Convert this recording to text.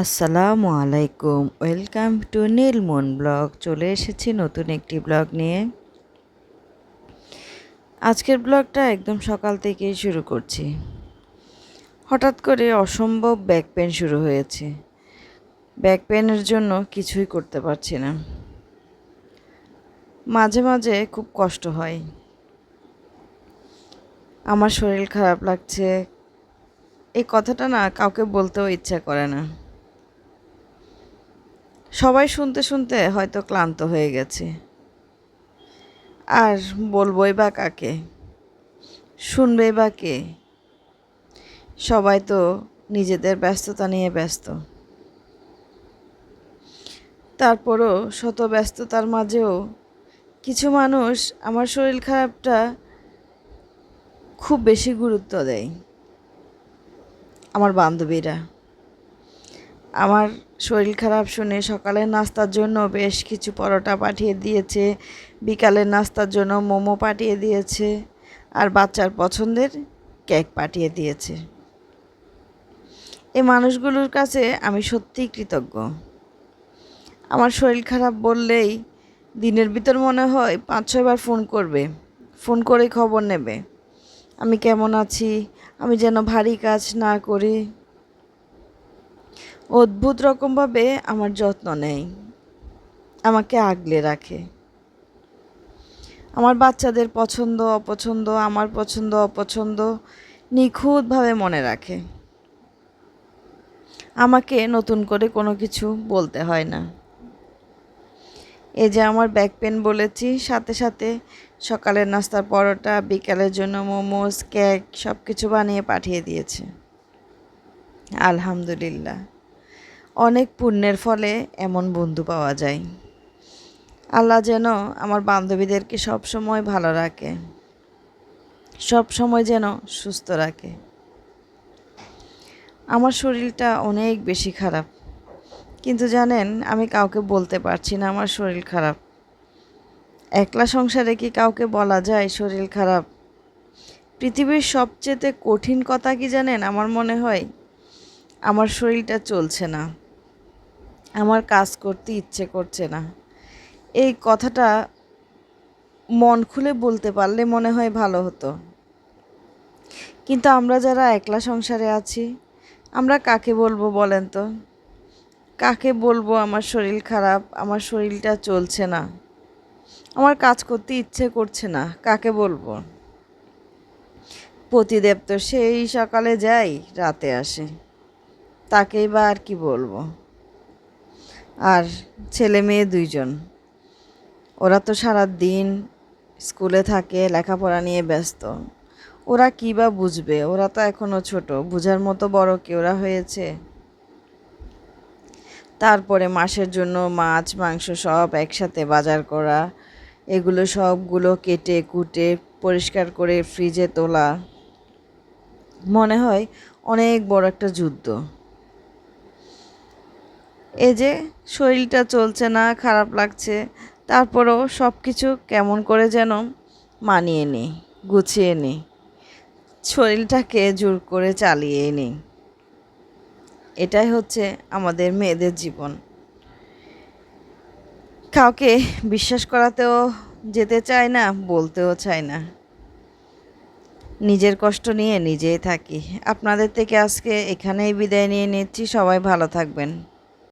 আসসালামু আলাইকুম। Welcome to Nilmon blog. চলে এসেছি নতুন একটি ব্লগ নিয়ে। আজকের ব্লগটা একদম সকাল থেকেই শুরু করছি। হঠাৎ করে অসম্ভব ব্যাক পেন শুরু হয়েছে। ব্যাক পেনের জন্য কিছুই করতে পারছি না। মাঝে মাঝে খুব কষ্ট হয়। আমার শরীর খারাপ লাগছে। এই কথাটা না কাউকে বলতেও ইচ্ছা করে না। সবাই শুনতে শুনতে হয়তো ক্লান্ত হয়ে গেছে। আর বলবই বা কাকে? শুনবেই বা কে? সবাই তো নিজেদের ব্যস্ততা নিয়ে ব্যস্ত। তারপরও শত ব্যস্ততার মাঝেও কিছু মানুষ আমার শরীর খারাপটা খুব বেশি গুরুত্ব দেয়। আমার বান্ধবীরা। আমার শরীর খারাপ শুনে সকালের নাস্তার জন্য বেশ কিছু পরোটা পাঠিয়ে দিয়েছে, বিকালের নাস্তার জন্য মোমো পাঠিয়ে দিয়েছে, আর বাচ্চার পছন্দের কেক পাঠিয়ে দিয়েছে। এই মানুষগুলোর কাছে আমি সত্যিই কৃতজ্ঞ। আমার শরীর খারাপ বললেই দিনের ভিতর মনে হয় পাঁচ ছয়বার ফোন করবে, ফোন করে খবর নেবে। আমি কেমন আছি? আমি যেন ভারী কাজ না করি। অদ্ভুত রকমভাবে আমার যত্ন নেয়। আমাকে আগলে রাখে। আমার বাচ্চাদের পছন্দ, অপছন্দ, আমার পছন্দ, অপছন্দ নিখুঁতভাবে মনে রাখে। আমাকে নতুন করে কোনো কিছু বলতে হয় না। এই যে আমার ব্যাক পেন বলেছি, সাথে সাথে সকালের নাস্তার পরোটা, বিকালের জন্য মোমোস, কেক সব কিছু বানিয়ে পাঠিয়ে দিয়েছে। আলহামদুলিল্লাহ। অনেক পুণ্যের ফলে এমন বন্ধু পাওয়া যায়। আল্লাহ যেন আমার বান্ধবীদেরকে সব সময় ভালো রাখে, সব সময় যেন সুস্থ রাখে। আমার শরীরটা অনেক বেশি খারাপ, কিন্তু জানেন, আমি কাউকে বলতে পারছি না আমার শরীর খারাপ। একলা সংসারে কি কাউকে বলা যায় শরীর খারাপ? পৃথিবীর সবচেয়ে কঠিন কথা কি জানেন? আমার মনে হয়, আমার শরীরটা চলছে না। আমার কাজ করতে ইচ্ছে করছে না। এই কথাটা মন খুলে বলতে পারলে মনে হয় ভালো হতো। কিন্তু আমরা যারা একলা সংসারে আছি, আমরা কাকে বলব বলেন তো? কাকে বলব আমার শরীর খারাপ, আমার শরীরটা চলছে না। আমার কাজ করতে ইচ্ছে করছে না, কাকে বলব? পতিদেব তো সেই সকালে যাই, রাতে আসে। তাকেই বা আর কি বলব? আর ছেলে মেয়ে দুইজন। ওরা তো সারা দিন স্কুলে থাকে, লেখাপড়া নিয়ে ব্যস্ত। ওরা কী বা বুঝবে? ওরা তো এখনও ছোট। বুঝার মতো বড় কি ওরা হয়েছে? তারপরে মাসের জন্য মাছ, মাংস সব একসাথে বাজার করা। এগুলো সবগুলো কেটে কুটে পরিষ্কার করে ফ্রিজে তোলা। মনে হয় অনেক বড় একটা যুদ্ধ। এই যে শরীরটা চলছে না, খারাপ লাগছে, তারপরেও সব কিছু কেমন করে যেন মানিয়ে নিই, গুছিয়ে নিই, শরীরটাকে জোর করে চালিয়ে নিই। এটাই হচ্ছে আমাদের মেয়েদের জীবন। কাউকে বিশ্বাস করাতেও যেতে চায় না, বলতেও চায় না। নিজের কষ্ট নিয়ে নিজেই থাকি। আপনাদের থেকে আজকে এখানেই বিদায় নিয়ে নিচ্ছি। সবাই ভালো থাকবেন।